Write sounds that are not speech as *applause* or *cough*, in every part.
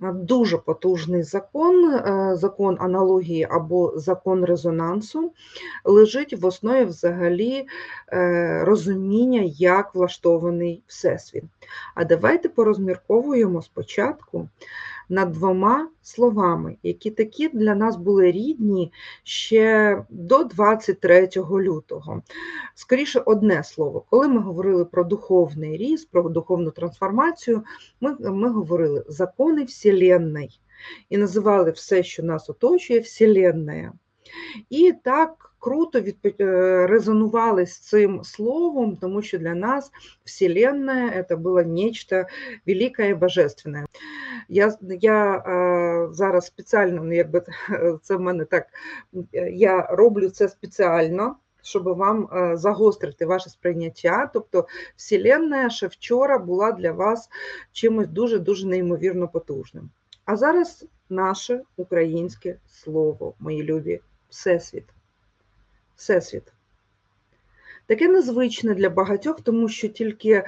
дуже потужний закон, е, закон аналогії або закон резонансу, лежить в основі взагалі е, розуміння, як влаштований Всесвіт. А давайте порозмірковуємо спочатку над двома словами, які такі для нас були рідні ще до 23 лютого. Скоріше, одне слово. Коли ми говорили про духовний ріст, про духовну трансформацію, ми, ми говорили закони Вселенної і називали все, що нас оточує, Вселенная. І так круто. Е, резонували з цим словом, тому що для нас Вселенная це було нечто велике і божественне. Я я е, зараз спеціально, ну якби *laughs* це в мене так, я роблю це спеціально. Щоб вам загострити ваше сприйняття, тобто Вселенная ще вчора була для вас чимось дуже-дуже неймовірно потужним. А зараз наше українське слово, мої любі Всесвіт. Всесвіт. Таке незвичне для багатьох, тому що тільки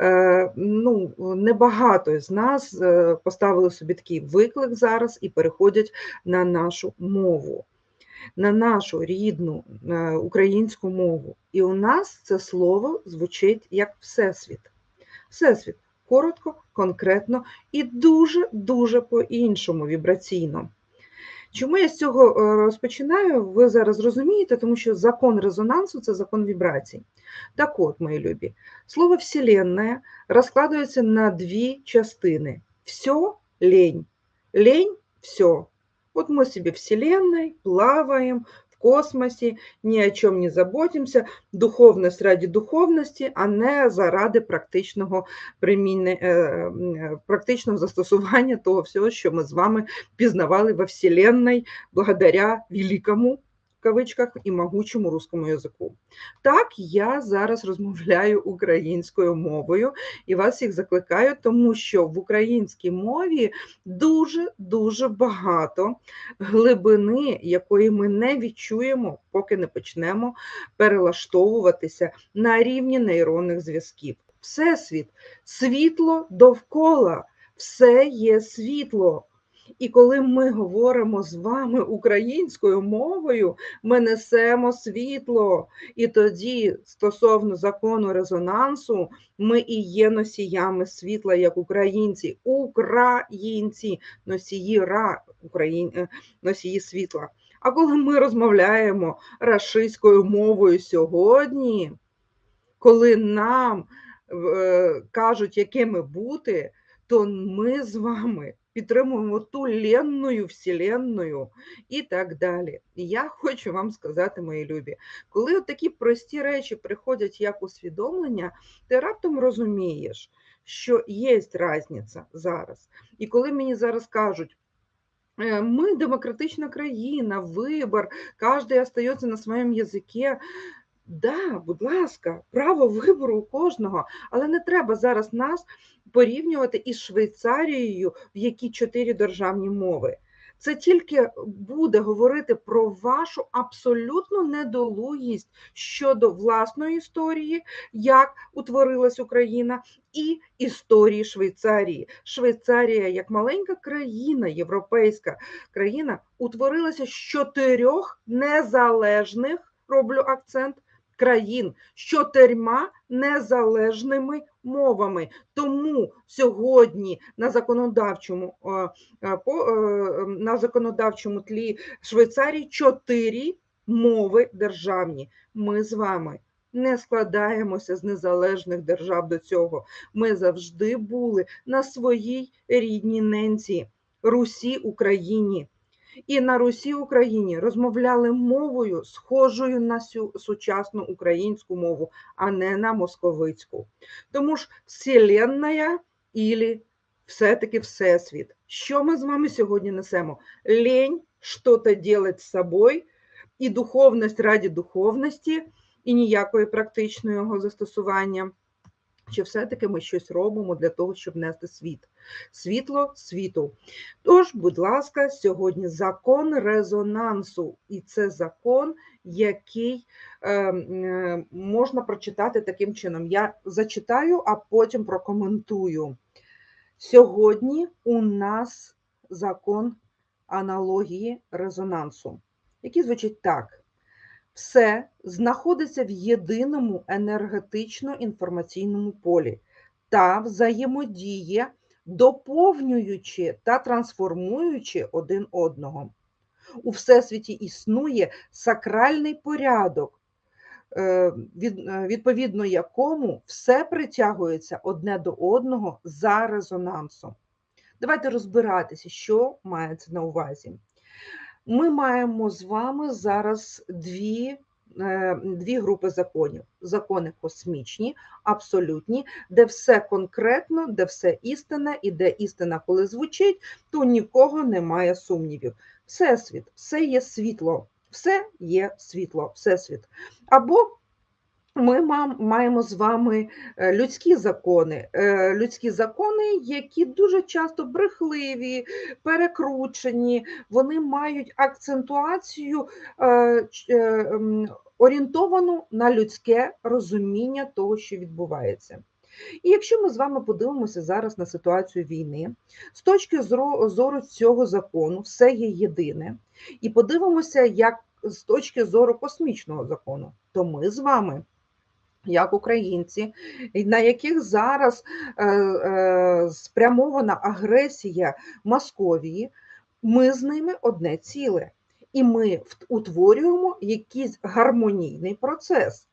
е, ну, небагато з нас е, поставили собі такий виклик зараз і переходять на нашу мову, на нашу рідну е, українську мову. І у нас це слово звучить як Всесвіт. Всесвіт коротко, конкретно і дуже-дуже по-іншому вібраційно. Чому я з цього е, розпочинаю? Ви зараз розумієте, тому що закон резонансу це закон вібрацій. Так от, мої любі, слово Вселенная розкладається на дві частини: все лень. Лень все. От ми собі Вселенной плаваємо, космосі, ні о чому не заботимося, духовність ради духовності, а не заради практичного приміння, е, е, практичного застосування того всього, що ми з вами пізнавали во Вселенной благодаря великому кавичках і могучому русскому язику. Так, я зараз розмовляю українською мовою і вас їх закликаю, тому що в українській мові дуже-дуже багато глибини, якої ми не відчуємо, поки не почнемо перелаштовуватися на рівні нейронних зв'язків. Всесвіт, світло довкола, все є світло. І коли ми говоримо з вами українською мовою, ми несемо світло. І тоді, стосовно закону резонансу, ми і є носіями світла, як українці, українці, носії ра, Україн... Е, носії світла. А коли ми розмовляємо рашистською мовою сьогодні, коли нам е, кажуть, якими бути, то ми з вами підтримуємо ту ленною вселенною і так далі. І я хочу вам сказати, мої любі, коли от такі прості речі приходять як усвідомлення, ти раптом розумієш, що є різниця зараз. І коли мені зараз кажуть, «Е, ми демократична країна, вибор, кожен остається на своєму язикі. Да, будь ласка, право вибору у кожного, але не треба зараз нас порівнювати із Швейцарією, в якій чотири державні мови. Це тільки буде говорити про вашу абсолютну недолугість щодо власної історії, як утворилась Україна, і історії Швейцарії. Швейцарія, як маленька країна, європейська країна, утворилася з чотирьох незалежних роблю акцент країн з чотирма незалежними мовами. Тому сьогодні на законодавчому е, е, на законодавчому тлі Швейцарії чотири мови державні. Ми з вами. Не складаємося з незалежних держав до цього. Ми завжди були на своїй рідній ненці, Русі Україні і на Русі Україні розмовляли мовою, схожою на цю сучасну українську мову, а не на московицьку. Тому ж Вселенная ілі все-таки Всесвіт. Що ми з вами сьогодні несемо? Лень що-то делать з собою, і духовність раді духовності, і ніякої практичного застосування. Чи все-таки ми щось робимо для того, щоб нести світ, світло світу? Тож, будь ласка, сьогодні закон резонансу, і це закон, який е, е, можна прочитати таким чином. Я зачитаю, а потім прокоментую. Сьогодні у нас закон аналогії резонансу, який звучить так: все знаходиться в єдиному енергетично-інформаційному полі та взаємодіє, доповнюючи та трансформуючи один одного. У Всесвіті існує сакральний порядок, е, е, відповідно якому все притягується одне до одного за резонансом. Давайте розбиратися, що мається на увазі. Ми маємо з вами зараз дві, е, дві групи законів: закони космічні, абсолютні, де все конкретно, де все істина, і де істина, коли звучить, то нікого немає сумнівів. Всесвіт, все є світло, все є світло, всесвіт. Або ми маємо з вами е, людські закони, Е, людські закони, які дуже часто брехливі, перекручені, вони мають акцентуацію е, орієнтовану на людське розуміння того, що відбувається. І якщо ми з вами подивимося зараз на ситуацію війни, з точки зору цього закону, все є єдине, і подивимося, як з точки зору космічного закону, то ми з вами як українці, на яких зараз е, е, спрямована агресія Московії, ми з ними одне ціле. І ми утворюємо якийсь гармонійний процес.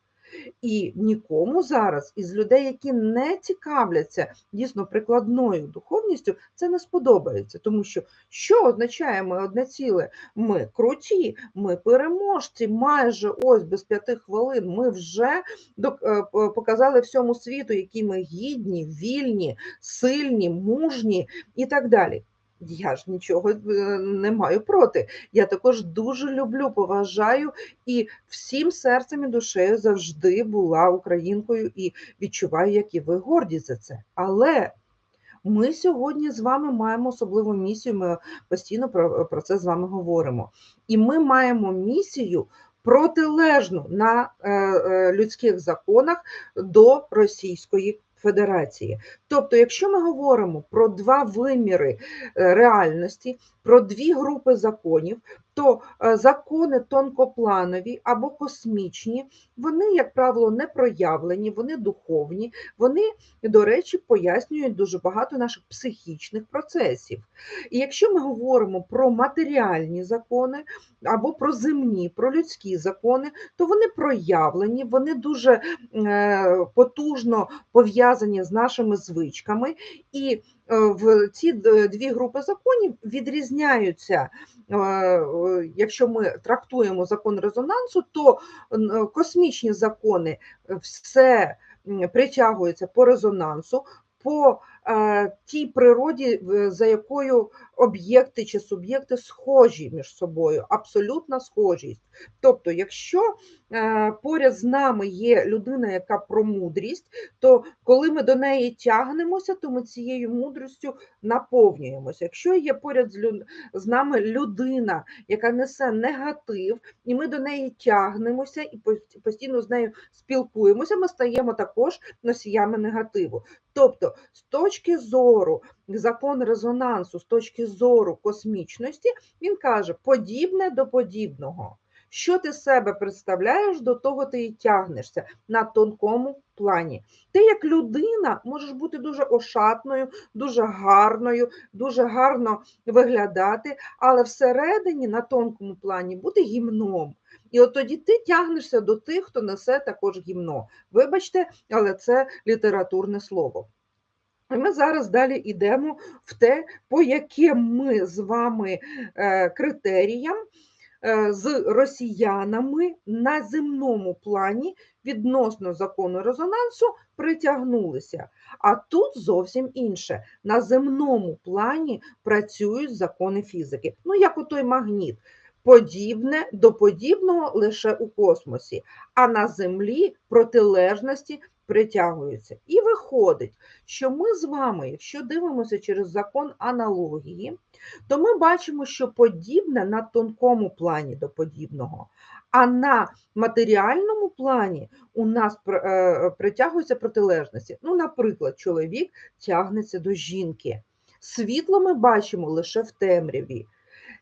І нікому зараз із людей, які не цікавляться дійсно прикладною духовністю, це не сподобається. Тому що що означає ми одне ціле? Ми круті, ми переможці. Майже ось без п'яти хвилин ми вже е, показали всьому світу, які ми гідні, вільні, сильні, мужні і так далі. Я ж нічого е, не маю проти. Я також дуже люблю, поважаю і всім серцем і душею завжди була українкою і відчуваю, як і ви горді за це. Але ми сьогодні з вами маємо особливу місію. Ми постійно про, про це з вами говоримо. І ми маємо місію протилежну на е, е, людських законах до Російської Федерації. Тобто, якщо ми говоримо про два виміри е, реальності, про дві групи законів, то е, закони тонкопланові або космічні, вони, як правило, не проявлені, вони духовні, вони, до речі, пояснюють дуже багато наших психічних процесів. І якщо ми говоримо про матеріальні закони або про земні, про людські закони, то вони проявлені, вони дуже е, потужно пов'язані з нашими звичками. І в ці дві групи законів відрізняються. е, е, Якщо ми трактуємо закон резонансу, то космічні закони е, все притягуються по резонансу, по е, тій природі, за якою об'єкти чи суб'єкти схожі між собою, абсолютна схожість. Тобто, якщо е, поряд з нами є людина, яка про мудрість, то коли ми до неї тягнемося, то ми цією мудрістю наповнюємося. Якщо є поряд з, нами людина, яка несе негатив, і ми до неї тягнемося і постійно з нею спілкуємося, ми стаємо також носіями негативу. Тобто, з точки зору закон резонансу, з точки зору космічності, він каже подібне до подібного. Що ти себе представляєш, до того ти і тягнешся на тонкому плані. Ти, як людина, можеш бути дуже ошатною, дуже гарною, дуже гарно виглядати, але всередині на тонкому плані бути гімном. І от тоді ти тягнешся до тих, хто несе також гімно. Вибачте, але це літературне слово. І ми зараз далі йдемо в те, по яким ми з вами е, критеріям е, з росіянами на земному плані відносно закону резонансу притягнулися. А тут зовсім інше. На земному плані працюють закони фізики. Ну, як у той магніт. Подібне до подібного лише у космосі, а на землі протилежності притягуються. І виходить, що ми з вами, якщо дивимося через закон аналогії, то ми бачимо, що подібне на тонкому плані до подібного, а на матеріальному плані у нас е, притягуються протилежності. Ну, наприклад, чоловік тягнеться до жінки. Світло ми бачимо лише в темряві.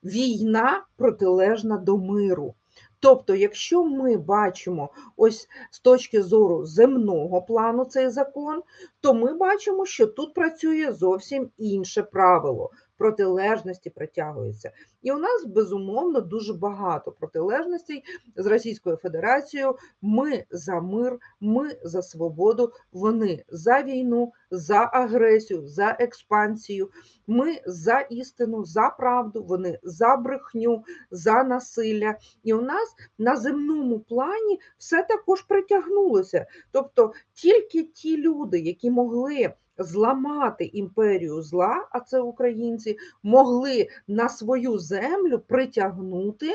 Війна протилежна до миру. Тобто, якщо ми бачимо ось з точки зору земного плану цей закон, то ми бачимо, що тут працює зовсім інше правило. Протилежності притягуються. І у нас безумовно дуже багато протилежностей з Російською Федерацією. Ми за мир, ми за свободу, вони за війну, за агресію, за експансію. Ми за істину, за правду, вони за брехню, за насилля. І у нас на земному плані все також притягнулося. Тобто тільки ті люди, які могли зламати імперію зла, а це українці, могли на свою землю притягнути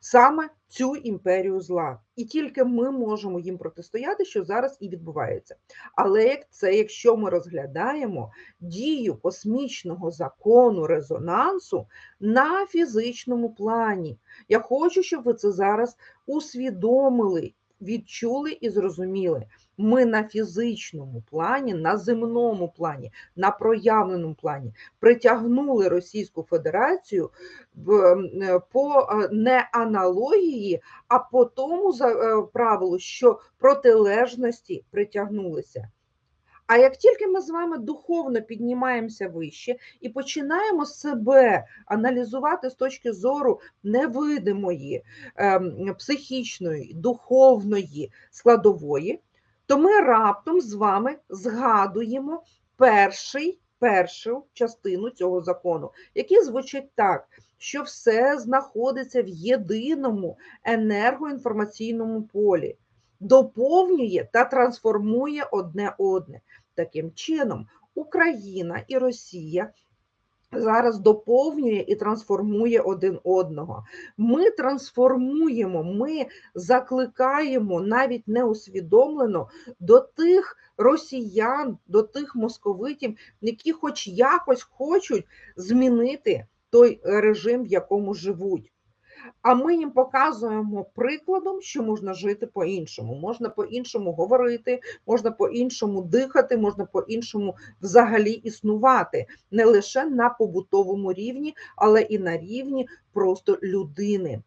саме цю імперію зла. І тільки ми можемо їм протистояти, що зараз і відбувається. Але як це, якщо ми розглядаємо дію космічного закону резонансу на фізичному плані, я хочу, щоб ви це зараз усвідомили, відчули і зрозуміли. Ми на фізичному плані, на земному плані, на проявленому плані притягнули Російську Федерацію по е, не аналогії, а по тому е, правилу, що протилежності притягнулися. А як тільки ми з вами духовно піднімаємося вище і починаємо себе аналізувати з точки зору невидимої, ем, психічної, духовної складової, то ми раптом з вами згадуємо перший, першу частину цього закону, який звучить так, що все знаходиться в єдиному енергоінформаційному полі, доповнює та трансформує одне одне. Таким чином, Україна і Росія зараз доповнює і трансформує один одного. Ми трансформуємо, ми закликаємо навіть неусвідомлено до тих росіян, до тих московитів, які хоч якось хочуть змінити той режим, в якому живуть. А ми їм показуємо прикладом, що можна жити по-іншому, можна по-іншому говорити, можна по-іншому дихати, можна по-іншому взагалі існувати не лише на побутовому рівні, але і на рівні просто людини.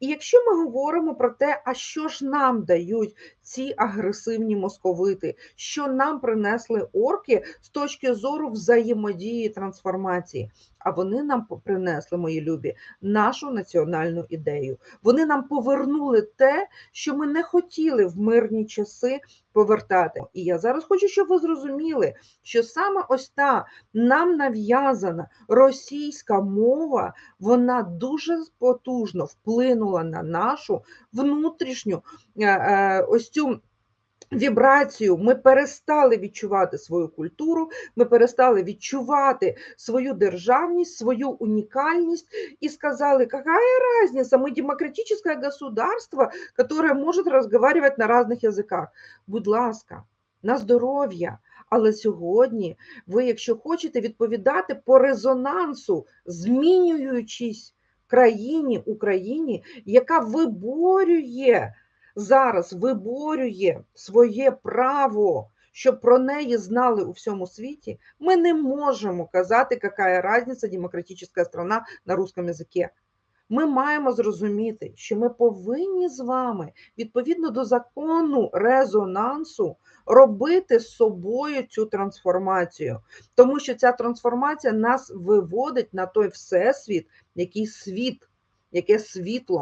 І якщо ми говоримо про те, а що ж нам дають ці агресивні московити, що нам принесли орки з точки зору взаємодії трансформації, а вони нам принесли, мої любі, нашу національну ідею. Вони нам повернули те, що ми не хотіли в мирні часи повертати. І я зараз хочу, щоб ви зрозуміли, що саме ось та нам нав'язана російська мова, вона дуже потужно вплинула на нашу внутрішню е, е, ось цю. Вібрацію ми перестали відчувати свою культуру, ми перестали відчувати свою державність, свою унікальність і сказали, какая разница, мы демократическое государство, которое может разговаривать на різних язиках. Будь ласка, на здоров'я. Але сьогодні ви, якщо хочете відповідати по резонансу, змінюючись країні, Україні, яка виборює зараз виборює своє право, щоб про неї знали у всьому світі, ми не можемо казати, яка різниця демократична страна на русском язикі. Ми маємо зрозуміти, що ми повинні з вами відповідно до закону резонансу робити з собою цю трансформацію, тому що ця трансформація нас виводить на той всесвіт, який світ, яке світло.